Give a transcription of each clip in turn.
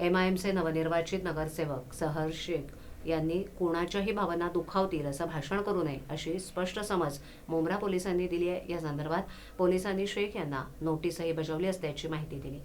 M I एमचे नवनिर्वाचित नगरसेवक सहर शेख यांनी कोणाच्याही भावना दुखावतील असं भाषण करू नये अशी स्पष्ट समज मुंब्रा पोलिसांनी दिली आहे. या संदर्भात पोलिसांनी शेख यांना नोटीसही बजावली असल्याची माहिती दिली.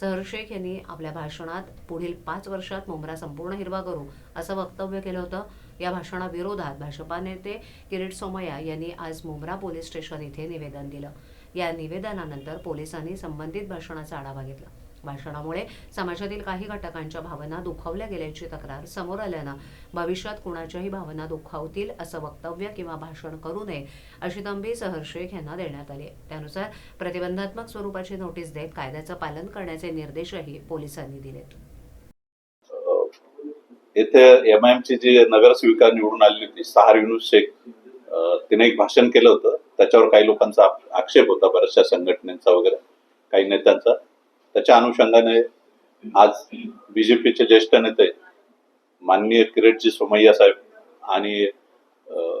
सहर शेख यांनी आपल्या भाषणात पुढील पाच वर्षात मुंब्रा संपूर्ण हिरवा करू असं वक्तव्य केलं होतं. या भाषणाविरोधात भाजपा नेते किरीट सोमय्या यांनी आज मुंब्रा पोलीस स्टेशन इथे निवेदन दिलं. या निवेदनानंतर पोलिसांनी संबंधित भाषणाचा आढावा घेतला. भाषणामुळे समाजातील काही घटकांच्या भावना दुखावल्या गेल्याची तक्रार समोर आल्यानं भविष्यात कुणाच्याही भावना दुखावतील असं वक्तव्य किंवा भाषण करू नये अशी तंबी सहर शेख यांना देण्यात आली. त्यानुसार प्रतिबंधात्मक स्वरूपाची नोटीस देत कायद्याचं पालन करण्याचे निर्देशही पोलिसांनी दिलेत. येथे एम आय ची जी नगरसेविका निवडून आलेली होती सहार युनुस शेख. तिने एक भाषण केलं होतं. त्याच्यावर काही लोकांचा आक्षेप होता बऱ्याचशा संघटनेचा वगैरे काही नेत्यांचा. त्याच्या अनुषंगाने आज बीजेपीचे ज्येष्ठ नेते माननीय किरीटजी सोमय्या साहेब आणि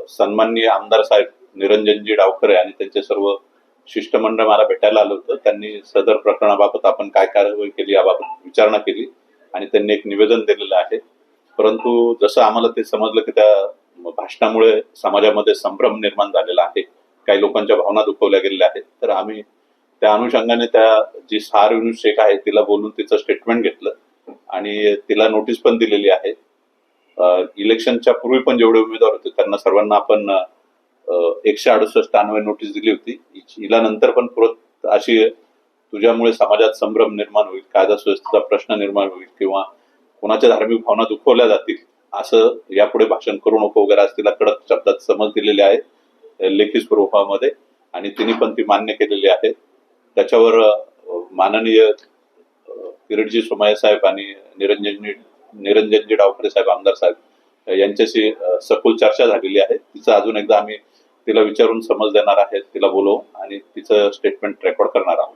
सन्माननीय आमदार साहेब निरंजनजी डावखरे आणि त्यांचे सर्व शिष्टमंडळ मला भेटायला आलं होतं. त्यांनी सदर प्रकरणाबाबत आपण काय कारवाई केली याबाबत विचारणा केली आणि त्यांनी एक निवेदन दिलेलं आहे. परंतु जसं आम्हाला ते समजलं की त्या भाषणामुळे समाजामध्ये संभ्रम निर्माण झालेला आहे काही लोकांच्या भावना दुखवल्या गेलेल्या आहेत तर आम्ही त्या अनुषंगाने त्या जी सार युनुस शेख आहे तिला बोलून तिचं स्टेटमेंट घेतलं. आणि तिला नोटीस पण दिलेली आहे. इलेक्शनच्या पूर्वी पण जेवढे उमेदवार होते त्यांना सर्वांना आपण एकशे अडुसष्ट अन्वय नोटीस दिली होती. हिला नंतर पण परत अशी तुझ्यामुळे समाजात संभ्रम निर्माण होईल कायदा सुव्यवस्थेचा प्रश्न निर्माण होईल किंवा कोणाच्या धार्मिक भावना दुखवल्या जातील असं यापुढे भाषण करू नको वगैरे आज तिला कडक शब्दात समज दिलेली आहे लेखी स्वरूपामध्ये. आणि तिने पण ती मान्य केलेली आहे. त्याच्यावर माननीय किरीटजी सोमय्या साहेब आणि निरंजनजी निरंजनजी डावखरे साहेब आमदार साहेब यांच्याशी सखोल चर्चा झालेली आहे. तिचं अजून एकदा आम्ही तिला विचारून समज देणार आहे तिला बोलवू आणि तिचं स्टेटमेंट रेकॉर्ड करणार आहोत.